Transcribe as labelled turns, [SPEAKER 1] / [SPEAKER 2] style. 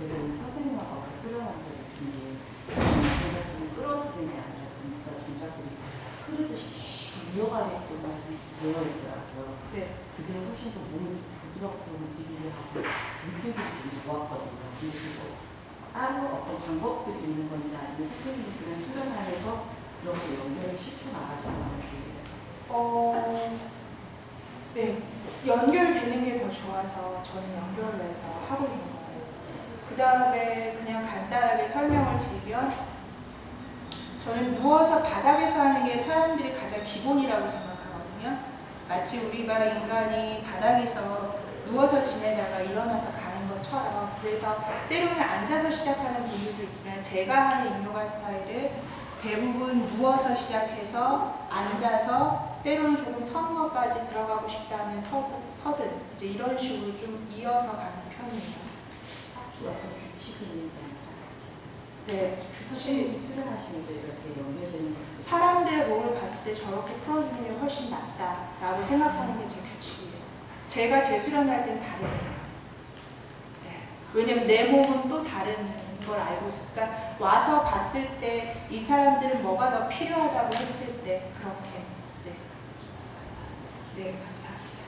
[SPEAKER 1] 이 선생님하고 아까 수련한 거 느낀 게 동작들이 끌어지는 게 아니라 전부 다 동작들이 흐르듯이 계속 이어가게끔 되어 있더라고요.
[SPEAKER 2] 네.
[SPEAKER 1] 그게 훨씬 더 몸을 부드럽게 움직이게 하고 느낌도 되게 좋았거든요. 근데 그거 따로 어떤 방법들이 있는 건지 아니면 선생님이 그냥 수련하면서 이렇게 연결을 시켜 나가시는 건지
[SPEAKER 2] 어, 네. 연결되는 게 더 좋아서 저는 연결을 해서 하고 있는 다음에 그냥 간단하게 설명을 드리면 저는 누워서 바닥에서 하는 게 사람들이 가장 기본이라고 생각하거든요. 마치 우리가 인간이 바닥에서 누워서 지내다가 일어나서 가는 것처럼 그래서 때로는 앉아서 시작하는 분들도 있지만 제가 하는 인요가 스타일은 대부분 누워서 시작해서 앉아서 때로는 조금 것까지 들어가고 싶다면 서, 서든 이제 이런 식으로 좀 이어서 가는 편이에요.
[SPEAKER 1] 딱히 어떤 규칙이 있는 게 아니라
[SPEAKER 2] 네, 규칙.
[SPEAKER 1] 선생님이 수련하시면서 이렇게 연결되는
[SPEAKER 2] 사람들의 몸을 봤을 때 저렇게 풀어주는 게 훨씬 낫다라고 생각하는 게 제 규칙이에요. 제가 제 수련할 땐 다르네요. 네. 왜냐면 내 몸은 또 다른 걸 알고 있어. 그러니까 와서 봤을 때 이 사람들은 뭐가 더 필요하다고 했을 때 그렇게. 네. 네, 감사합니다.